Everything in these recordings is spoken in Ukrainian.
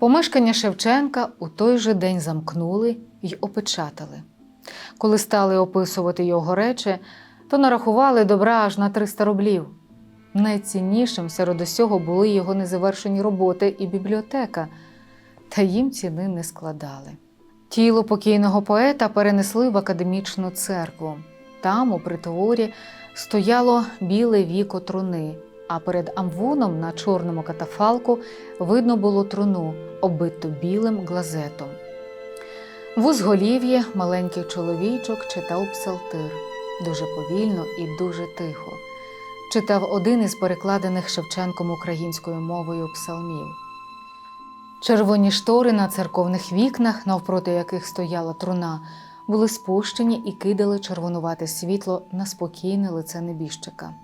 Помешкання Шевченка у той же день замкнули й опечатали. Коли стали описувати його речі, то нарахували добра аж на 300 рублів. Найціннішим серед усього були його незавершені роботи і бібліотека, та їм ціни не складали. Тіло покійного поета перенесли в академічну церкву. Там, у притворі, стояло біле віко труни, а перед амвоном на чорному катафалку видно було труну, оббиту білим глазетом. В узголів'ї маленький чоловічок читав псалтир дуже повільно і дуже тихо. Читав один із перекладених Шевченком українською мовою псалмів. Червоні штори на церковних вікнах, навпроти яких стояла труна, були спущені і кидали червонувате світло на спокійне лице небіжчика.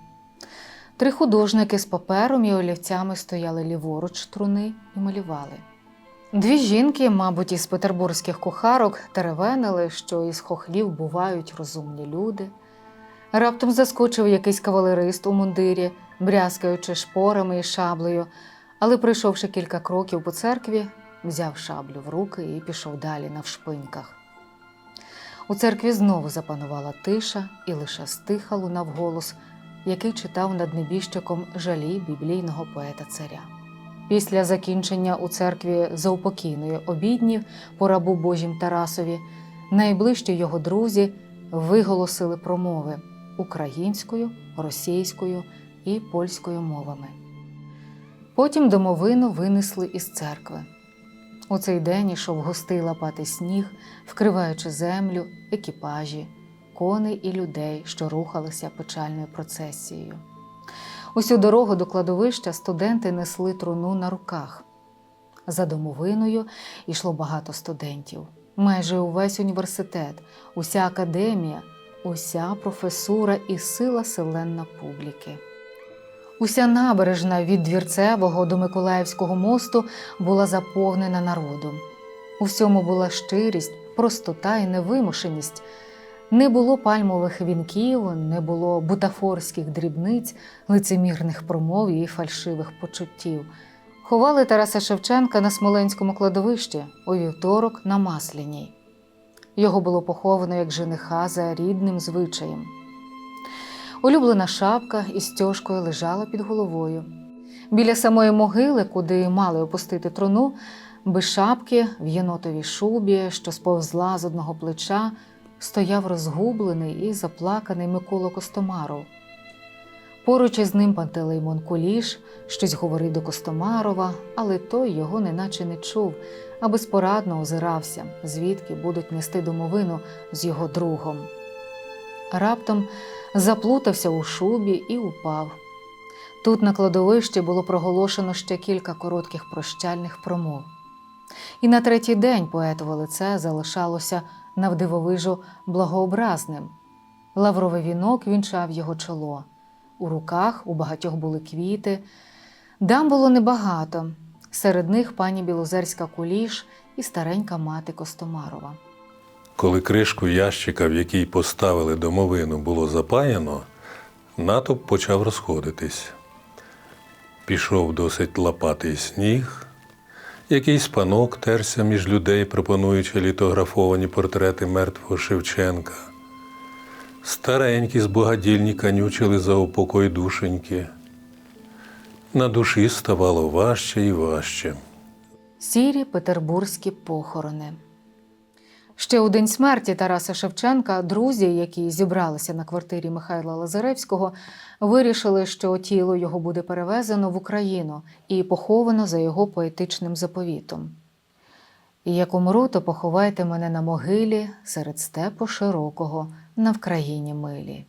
Три художники з папером і олівцями стояли ліворуч труни і малювали. Дві жінки, мабуть, із петербурзьких кухарок, теревенили, що із хохлів бувають розумні люди. Раптом заскочив якийсь кавалерист у мундирі, брязкаючи шпорами і шаблею, але, пройшовши кілька кроків по церкві, взяв шаблю в руки і пішов далі навшпиньках. У церкві знову запанувала тиша і лише стиха лунав голос, який читав над небіжчиком жалі біблійного поета царя. Після закінчення у церкві заупокійної обідні по рабу Божім Тарасові найближчі його друзі виголосили промови українською, російською і польською мовами. Потім домовину винесли із церкви. У цей день ішов густий лопатий сніг, вкриваючи землю, екіпажі, коней і людей, що рухалися печальною процесією. Усю дорогу до кладовища студенти несли труну на руках. За домовиною йшло багато студентів. Майже увесь університет, уся академія, уся професура і сила селенна публіки. Уся набережна від Двірцевого до Миколаївського мосту була заповнена народом. У всьому була щирість, простота і невимушеність. Не було пальмових вінків, не було бутафорських дрібниць, лицемірних промов і фальшивих почуттів. Ховали Тараса Шевченка на Смоленському кладовищі у вівторок на Масляній. Його було поховано як жениха за рідним звичаєм. Улюблена шапка із стяжкою лежала під головою. Біля самої могили, куди мали опустити труну, без шапки в єнотовій шубі, що сповзла з одного плеча, стояв розгублений і заплаканий Микола Костомаров. Поруч із ним Пантелеймон Куліш щось говорив до Костомарова, але той його неначе не чув, а безпорадно озирався, звідки будуть нести домовину з його другом. Раптом заплутався у шубі і упав. Тут на кладовищі було проголошено ще кілька коротких прощальних промов. І на третій день поетове лице залишалося навдивовижу благообразним. Лавровий вінок вінчав його чоло. У руках у багатьох були квіти. Дам було небагато. Серед них пані Білозерська куліш і старенька мати Костомарова. Коли кришку ящика, в який поставили домовину, було запаяно, натовп почав розходитись. Пішов досить лопатий сніг, якийсь панок терся між людей, пропонуючи літографовані портрети мертвого Шевченка. Старенькі збогадільні канючили за упокой душеньки. На душі ставало важче і важче. Сірі петербурзькі похорони. Ще у день смерті Тараса Шевченка друзі, які зібралися на квартирі Михайла Лазаревського, вирішили, що тіло його буде перевезено в Україну і поховано за його поетичним заповітом. І як умру, то поховайте мене на могилі серед степу широкого на Вкраїні милі.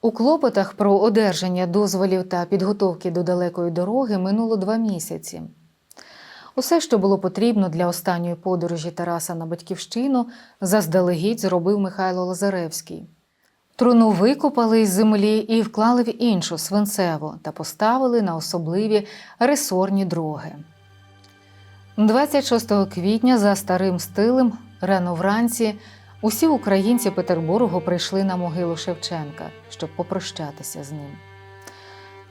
У клопотах про одержання дозволів та підготовки до далекої дороги минуло два місяці. Усе, що було потрібно для останньої подорожі Тараса на батьківщину, заздалегідь зробив Михайло Лазаревський. Труну викопали із землі і вклали в іншу свинцеву та поставили на особливі ресорні дроги. 26 квітня за старим стилем, рано вранці, усі українці Петербургу прийшли на могилу Шевченка, щоб попрощатися з ним.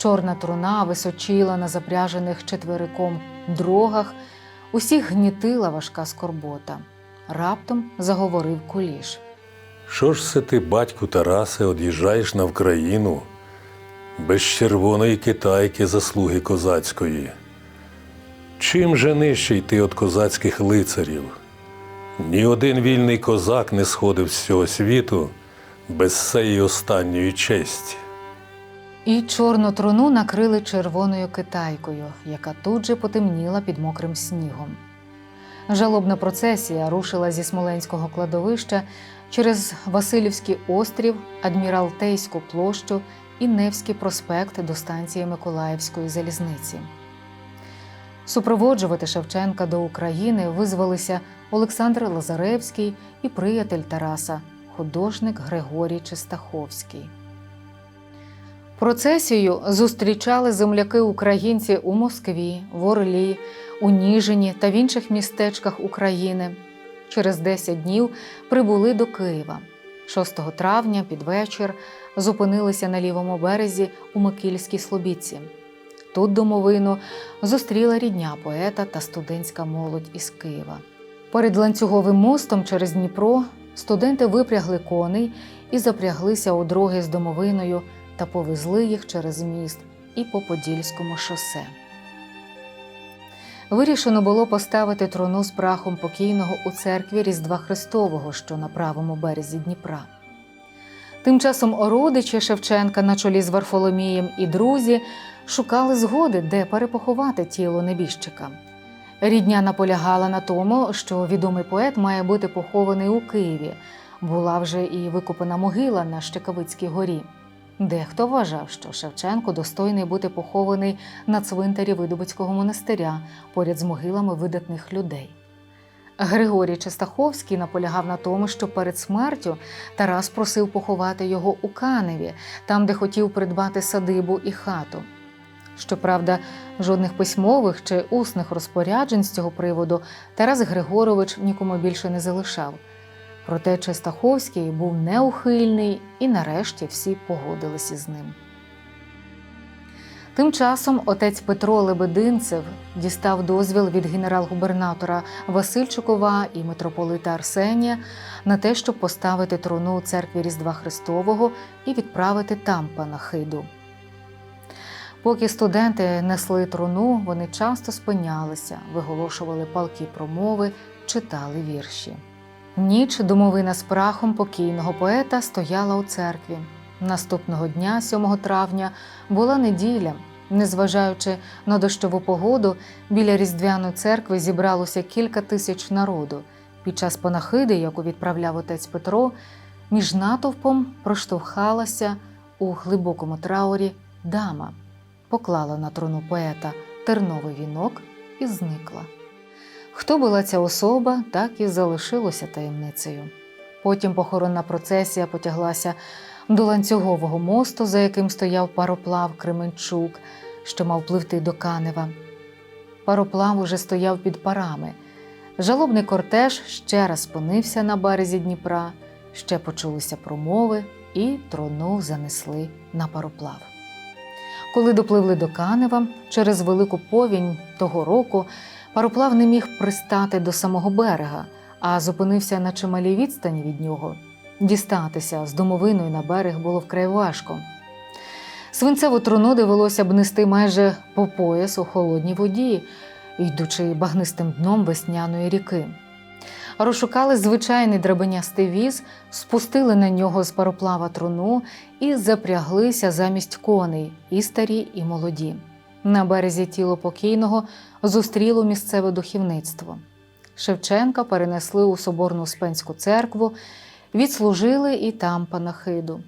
Чорна труна височила на запряжених четвериком дрогах. Усіх гнітила важка скорбота. Раптом заговорив куліш. Що ж це ти, батьку Тарасе, од'їжджаєш на Вкраїну без червоної китайки заслуги козацької? Чим же нижчий ти від козацьких лицарів? Ні один вільний козак не сходив з цього світу без цієї останньої честі. І чорну труну накрили червоною китайкою, яка тут же потемніла під мокрим снігом. Жалобна процесія рушила зі Смоленського кладовища через Васильівський острів, Адміралтейську площу і Невський проспект до станції Миколаївської залізниці. Супроводжувати Шевченка до України визвалися Олександр Лазаревський і приятель Тараса, художник Григорій Чистаховський. Процесію зустрічали земляки українці у Москві, в Орлі, у Ніжині та в інших містечках України. Через 10 днів прибули до Києва. 6 травня під вечір зупинилися на лівому березі у Микільській Слобідці. Тут домовину зустріла рідня поета та студентська молодь із Києва. Перед ланцюговим мостом через Дніпро студенти випрягли коней і запряглися у дроги з домовиною та повезли їх через міст і по Подільському шосе. Вирішено було поставити труну з прахом покійного у церкві Різдва Христового, що на правому березі Дніпра. Тим часом родичі Шевченка на чолі з Варфоломієм і друзі шукали згоди, де перепоховати тіло небіжчика. Рідня наполягала на тому, що відомий поет має бути похований у Києві. Була вже і викопана могила на Щекавицькій горі. Дехто вважав, що Шевченко достойний бути похований на цвинтарі Видобицького монастиря поряд з могилами видатних людей. Григорій Чистаховський наполягав на тому, що перед смертю Тарас просив поховати його у Каневі, там, де хотів придбати садибу і хату. Щоправда, жодних письмових чи усних розпоряджень з цього приводу Тарас Григорович нікому більше не залишав. Проте Чистаховський був неухильний і нарешті всі погодилися з ним. Тим часом отець Петро Лебединцев дістав дозвіл від генерал-губернатора Васильчукова і митрополита Арсенія на те, щоб поставити труну у церкві Різдва Христового і відправити там панахиду. Поки студенти несли труну, вони часто спинялися, виголошували палкі промови, читали вірші. Ніч домовина з прахом покійного поета стояла у церкві. Наступного дня, 7 травня, була неділя. Незважаючи на дощову погоду, біля різдвяної церкви зібралося кілька тисяч народу. Під час панахиди, яку відправляв отець Петро, між натовпом проштовхалася у глибокому траурі дама, поклала на труну поета терновий вінок і зникла. Хто була ця особа, так і залишилося таємницею. Потім похоронна процесія потяглася до ланцюгового мосту, за яким стояв пароплав Кременчук, що мав пливти до Канева. Пароплав уже стояв під парами. Жалобний кортеж ще раз спинився на березі Дніпра, ще почулися промови і трону занесли на пароплав. Коли допливли до Канева, через велику повінь того року пароплав не міг пристати до самого берега, а зупинився на чималій відстані від нього. Дістатися з домовиною на берег було вкрай важко. Свинцеву труну довелося б нести майже по пояс у холодній воді, йдучи багнистим дном весняної ріки. Розшукали звичайний драбинястий віз, спустили на нього з пароплава труну і запряглися замість коней і старі, і молоді. На березі тіло покійного зустріло місцеве духовництво. Шевченка перенесли у Соборну Успенську церкву, відслужили і там панахиду.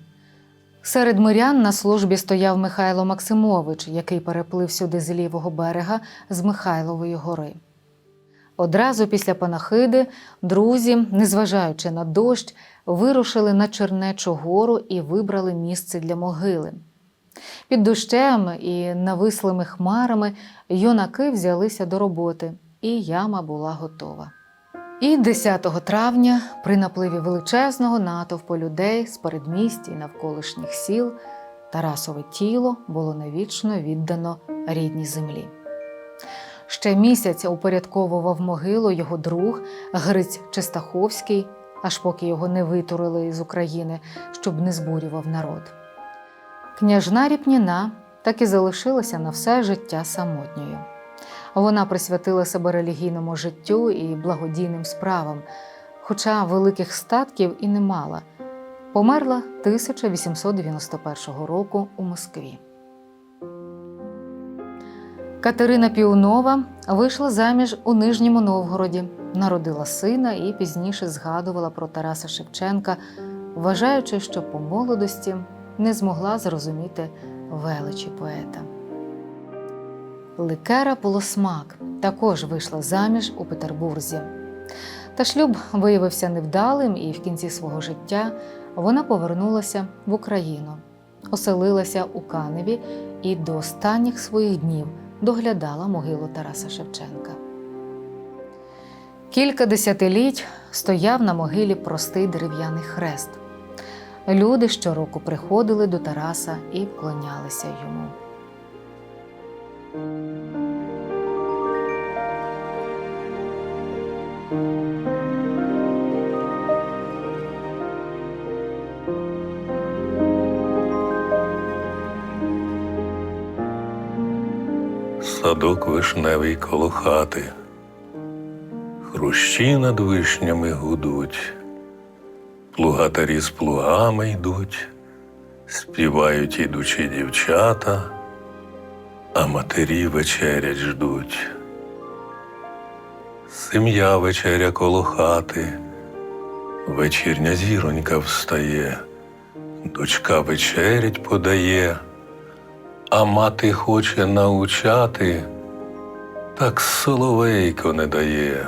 Серед мирян на службі стояв Михайло Максимович, який переплив сюди з лівого берега з Михайлової гори. Одразу після панахиди друзі, незважаючи на дощ, вирушили на Чернечу гору і вибрали місце для могили. Під дощем і навислими хмарами юнаки взялися до роботи, і яма була готова. І 10 травня, при напливі величезного натовпу людей з передмісті і навколишніх сіл, Тарасове тіло було навічно віддано рідній землі. Ще місяць упорядковував могилу його друг Гриць Чистаховський, аж поки його не витурили з України, щоб не збурював народ. Княжна Ріпніна так і залишилася на все життя самотньою. Вона присвятила себе релігійному життю і благодійним справам, хоча великих статків і не мала. Померла 1891 року у Москві. Катерина Піунова вийшла заміж у Нижньому Новгороді, народила сина і пізніше згадувала про Тараса Шевченка, вважаючи, що по молодості не змогла зрозуміти величі поета. Ликера Полосмак також вийшла заміж у Петербурзі. Та шлюб виявився невдалим, і в кінці свого життя вона повернулася в Україну, оселилася у Каневі і до останніх своїх днів доглядала могилу Тараса Шевченка. Кілька десятиліть стояв на могилі простий дерев'яний хрест. Люди щороку приходили до Тараса і вклонялися йому. Садок вишневий коло хати, хрущі над вишнями гудуть, плугатарі з плугами йдуть, співають ідучі дівчата, а матері вечерять ждуть. Сім'я вечеря коло хати, вечірня зіронька встає, дочка вечерять подає. А мати хоче научати, так соловейко не дає.